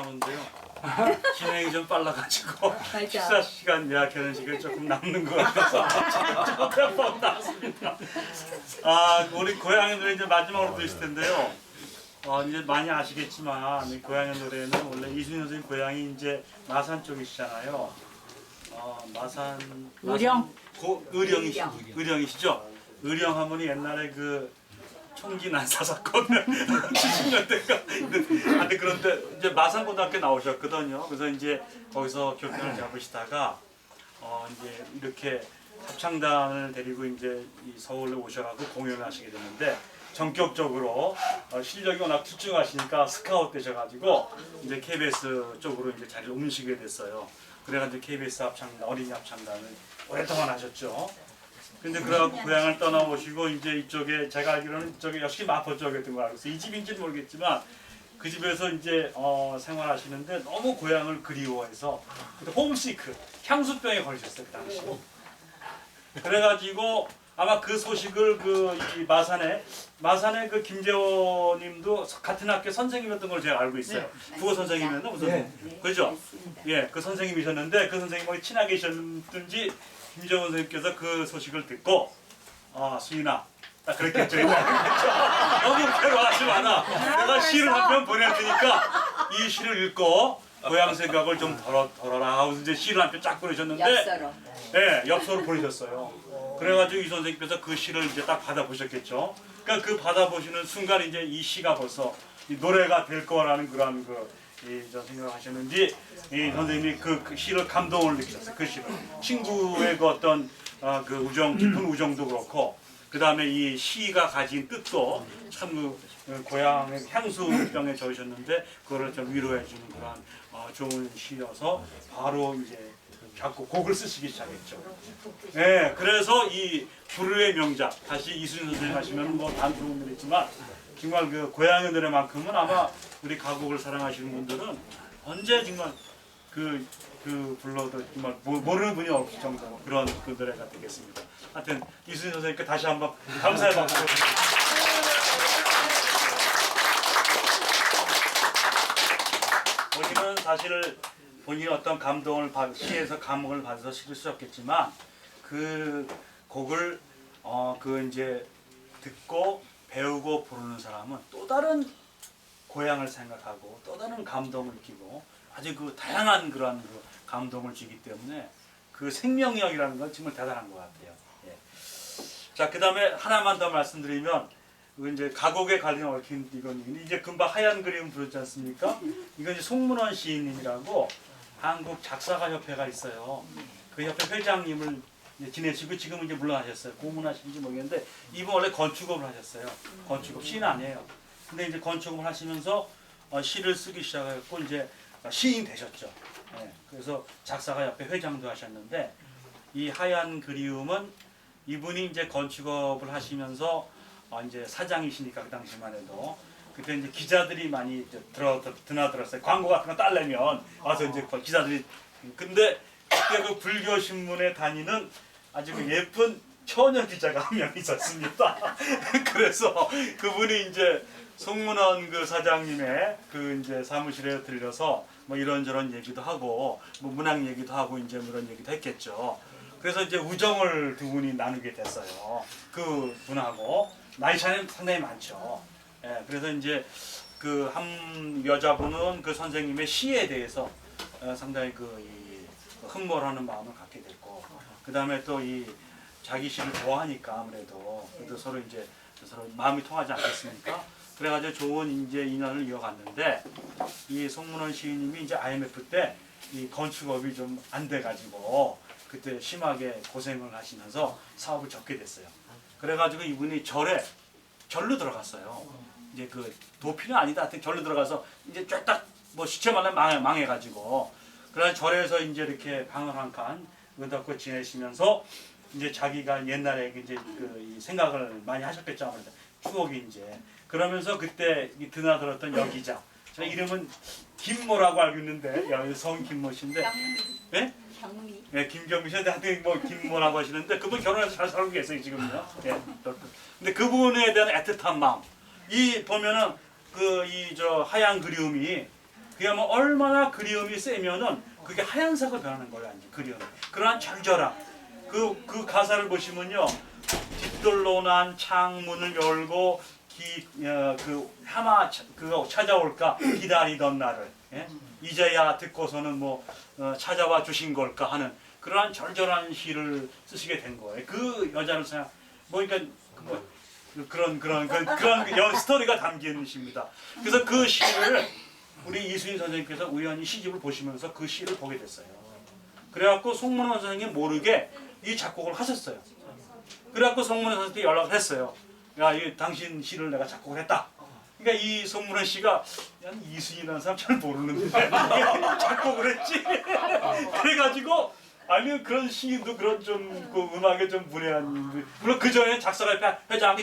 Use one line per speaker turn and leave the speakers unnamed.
나오는데요. 진행이 좀 빨라가지고. 식사 시간 예약하는 시간 조금 남는 것 같아서 조금 나왔습니다. 아 우리 고양이 노래 이제 마지막으로 들으실 텐데요. 어, 이제 많이 아시겠지만 이 고양이 노래는 원래 이순희 선생님 고향이 이제 마산 쪽이시잖아요. 어, 마산
의령.
고, 의령이시,
의령.
의령이시죠. 의령 하면이 옛날에 그 총기 난사 사건 70년대가 근데 그런데 이제 마산고등학교 나오셨거든요. 그래서 이제 거기서 교편을 잡으시다가 어 이제 이렇게 합창단을 데리고 이제 이 서울에 오셔가지고 공연을 하시게 됐는데 전격적으로 어, 실력이 워낙 출중하시니까 스카웃 되셔가지고 이제 KBS 쪽으로 이제 자리를 옮기시게 됐어요. 그래가지고 KBS 합창단 어린이 합창단을 오랫동안 하셨죠. 근데 그래갖고 고향을 떠나오시고 이제 이쪽에 제가 알기로는 이쪽에 역시 마포 쪽이었던 거 알고 있어요. 이 집인지는 모르겠지만 그 집에서 이제 어, 생활하시는데 너무 고향을 그리워해서 홈시크 향수병에 걸리셨어요 그 당시. 그래가지고 아마 그 소식을 그 이 마산에 마산에 그 김재호님도 같은 학교 선생님이었던 걸 제가 알고 있어요. 국어 선생님이었나 무슨
네.
그죠? 예, 그 선생님이셨는데 그 선생님하고 친하게 계셨든지 김재원 선생님께서 그 소식을 듣고 아 수인아 딱 그랬겠죠. 너무 괴로워하지 마라. 내가 시를 한 편 보낼 테니까 이 시를 읽고 고향 생각을 좀 덜어, 덜어라 하고 이제 시를 한 편 쫙 보내셨는데
엽서로.
예, 엽서를 보내셨어요. 그래가지고 이 선생님께서 그 시를 이제 딱 받아보셨겠죠. 그러니까 그 받아보시는 순간 이제 이 시가 벌써 이 노래가 될 거라는 그런 그, 이, 저 생각을 하셨는지, 이 선생님이 그, 그 시를 감동을 느끼셨어요. 그 시를. 친구의 그 어떤, 아, 그 우정, 깊은 우정도 그렇고, 그 다음에 이 시가 가진 뜻도 참 그, 그 고향의 향수병에 젖으셨는데, 그거를 좀 위로해주는 그런 어, 좋은 시여서 바로 이제 작곡 곡을 쓰시기 시작했죠. 네, 그래서 이 불후의 명작 다시 이순신 선생님 하시면 뭐다 좋은 노래지만 정말 그 고향의 노래만큼은 아마 우리 가곡을 사랑하시는 분들은 언제 정말 그, 그 불러도 정말 모- 모르는 분이 없을 정도로 그런 그 노래가 되겠습니다. 하여튼 이순신 선생님께 다시 한번 감사의 박수. 본인은 사실 본인이 어떤 감동을 받, 시에서 감흥을 받아서 시를 쓰셨겠지만 그 곡을 어 그 이제 듣고 배우고 부르는 사람은 또 다른 고향을 생각하고 또 다른 감동을 느끼고 아주 그 다양한 그런 그 감동을 주기 때문에 그 생명력이라는 건 정말 대단한 것 같아요. 예. 자, 그 다음에 하나만 더 말씀드리면, 이제 가곡에 관련 얽힌 이건 이제 금방 하얀 그림 부르지 않습니까? 이건 이제 송문원 시인님이라고 한국 작사가 협회가 있어요. 그 협회 회장님을 지내시고 지금은 이제 물러나셨어요. 고문하신지 모르겠는데 이분 원래 건축업을 하셨어요. 건축업 시인 아니에요. 근데 이제 건축업을 하시면서 어, 시를 쓰기 시작했고 이제 시인 되셨죠. 예, 그래서 작사가 협회 회장도 하셨는데 이 하얀 그리움은 이분이 이제 건축업을 하시면서 어, 이제 사장이시니까 그 당시만 해도 그때 이제 기자들이 많이 이제 들어 들- 드나들었어요. 광고 같은 거 딸려면 와서 이제 그 기자들이 근데 그때 그 불교 신문에 다니는 아주 그 예쁜 처녀 기자가 한 명 있었습니다. 그래서 그분이 이제 송문원 그 사장님의 그 이제 사무실에 들려서 뭐 이런저런 얘기도 하고 뭐 문학 얘기도 하고 이제 뭐 이런 얘기도 했겠죠. 그래서 이제 우정을 두 분이 나누게 됐어요. 그 분하고 나이 차이는 상당히 많죠. 예, 그래서 이제 그 한 여자분은 그 선생님의 시에 대해서 어, 상당히 그 이, 흠모하는 마음을 갖게 됐고, 그 다음에 또 이 자기 시를 좋아하니까 아무래도 그래도 서로 이제 서로 마음이 통하지 않겠습니까? 그래가지고 좋은 이제 인연을 이어갔는데 이 송문원 시인님이 이제 IMF 때 이 건축업이 좀 안 돼가지고 그때 심하게 고생을 하시면서 사업을 접게 됐어요. 그래가지고 이분이 절에 절로 들어갔어요. 이제 그 도피는 아니다. 하여튼 절로 들어가서 이제 쫙딱 뭐 시체만에 망해, 망해가지고 그래서 절에서 이제 이렇게 방을 한칸 의닫고 지내시면서 이제 자기가 옛날에 이제 그이 생각을 많이 하셨겠죠 추억이 이제 그러면서 그때 이 드나들었던 여기자 제 이름은 김모라고 알고 있는데 야, 성 김모 씨인데
경미.
예?
경미.
예, 김경미 씨한테 하여튼 뭐 김모라고 하시는데 그분 결혼해서 잘 살고 계세요 지금요. 예. 근데 그분에 대한 애틋한 마음 이 보면은 그 이 저 하얀 그리움이 그야말로 얼마나 그리움이 세면은 그게 하얀색으로 변하는 거예요, 그리움. 그러한 절절함. 그, 그 가사를 보시면요. 뒷돌로 난 창문을 열고 기, 어, 그 하마 차- 그거 찾아올까 기다리던 나를 예? 이제야 듣고서는 뭐 어, 찾아와 주신 걸까 하는 그러한 절절한 시를 쓰시게 된 거예요. 그 여자를 생각 뭐 그러니까 뭐 그런 그런 그, 그런 그연 스토리가 담긴 시입니다. 그래서 그 시를 우리 이수인 선생님께서 우연히 시집을 보시면서 그 시를 보게 됐어요. 그래갖고 송문원 선생님 모르게 이 작곡을 하셨어요. 그래갖고 송문원 선생님께 연락을 했어요. 야, 이 당신 시를 내가 작곡을 했다. 그러니까 이 송문원 씨가 야, 이수인이라는 사람 잘 모르는데 작곡을 했지. 그래가지고 아니 그런 시인도 그런 좀 그 음악에 좀 문외한 물론 그 전에 작사가 회장이